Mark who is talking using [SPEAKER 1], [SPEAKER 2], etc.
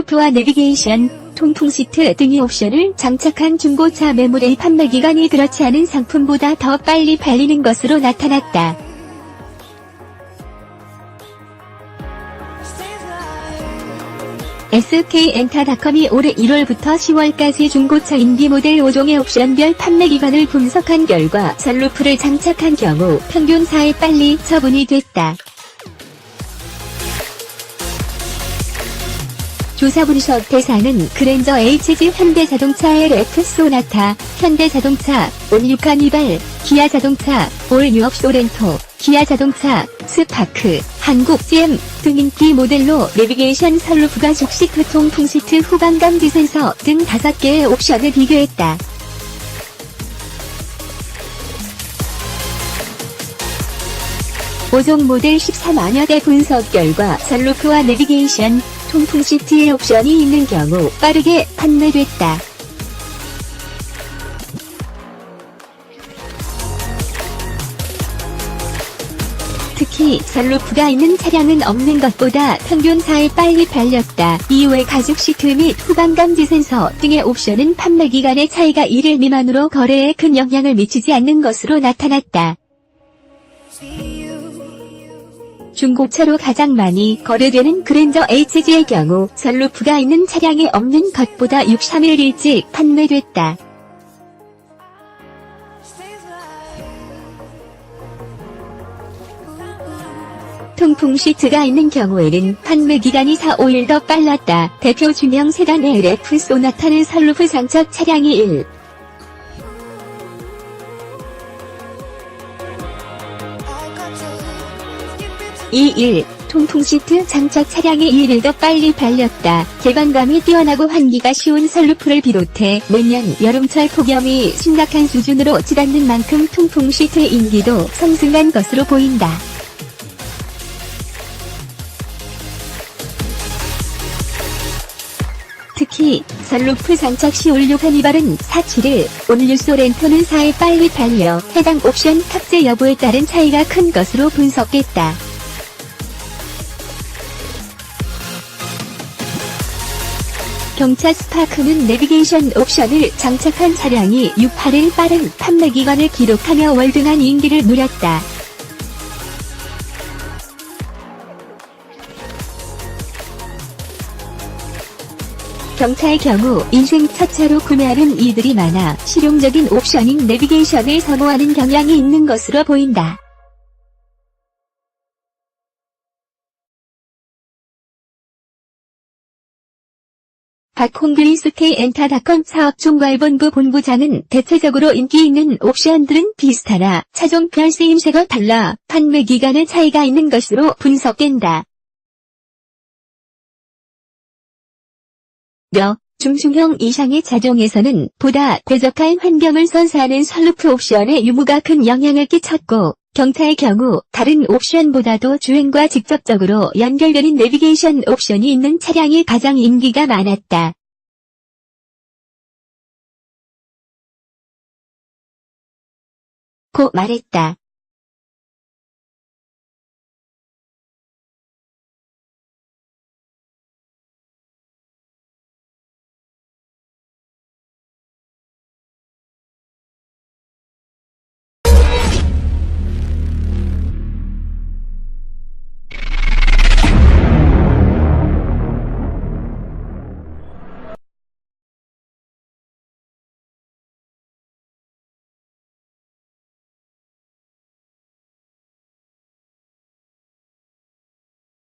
[SPEAKER 1] 선루프와 내비게이션, 통풍 시트 등의 옵션을 장착한 중고차 매물의 판매 기간이 그렇지 않은 상품보다 더 빨리 팔리는 것으로 나타났다. SK엔타닷컴이 올해 1월부터 10월까지 중고차 인디 모델 5종의 옵션별 판매 기간을 분석한 결과 선루프를 장착한 경우 평균 4일 빨리 처분이 됐다. 조사 분석 대상은 그랜저 HG 현대자동차 LF 소나타, 현대자동차, 올 유카니발, 기아자동차, 올 유업 소렌토, 기아자동차, 스파크, 한국 GM 등 인기 모델로 내비게이션 선루프가 적식 교통풍 시트 후방 감지 센서 등 5개의 옵션을 비교했다. 오종 모델 13만여 대 분석 결과 선루프와 내비게이션, 통풍 시트의 옵션이 있는 경우 빠르게 판매됐다. 특히 선루프가 있는 차량은 없는 것보다 평균 4일 빨리 팔렸다. 이후에 가죽 시트 및 후방 감지 센서 등의 옵션은 판매 기간의 차이가 1일 미만으로 거래에 큰 영향을 미치지 않는 것으로 나타났다. 중고차로 가장 많이 거래되는 그랜저 HG의 경우 선루프가 있는 차량이 없는 것보다 6, 3일 일찍 판매됐다. 통풍 시트가 있는 경우에는 판매 기간이 4, 5일 더 빨랐다. 대표 중형 세단 LF 소나타는 선루프 장착 차량이 1, 2일 통풍 시트 장착 차량이 1일 더 빨리 팔렸다. 개방감이 뛰어나고 환기가 쉬운 선루프를 비롯해 매년 여름철 폭염이 심각한 수준으로 치닫는 만큼 통풍 시트의 인기도 상승한 것으로 보인다. 특히 선루프 장착 시 올류 카니발은 4.7일, 온류 소렌토는 4일 빨리 팔려 해당 옵션 탑재 여부에 따른 차이가 큰 것으로 분석됐다. 경차 스파크는 내비게이션 옵션을 장착한 차량이 6, 8일 빠른 판매 기간을 기록하며 월등한 인기를 누렸다. 경차의 경우 인생 첫 차로 구매하는 이들이 많아 실용적인 옵션인 내비게이션을 선호하는 경향이 있는 것으로 보인다. 박홍그리스케 엔타닷컴 사업종괄본부 본부장은 대체적으로 인기 있는 옵션들은 비슷하나 차종별 쓰임새가 달라 판매 기간의 차이가 있는 것으로 분석된다. 며 중중형 이상의 차종에서는 보다 쾌적한 환경을 선사하는 선루프 옵션의 유무가 큰 영향을 끼쳤고 경차의 경우 다른 옵션보다도 주행과 직접적으로 연결되는 내비게이션 옵션이 있는 차량이 가장 인기가 많았다. 고 말했다.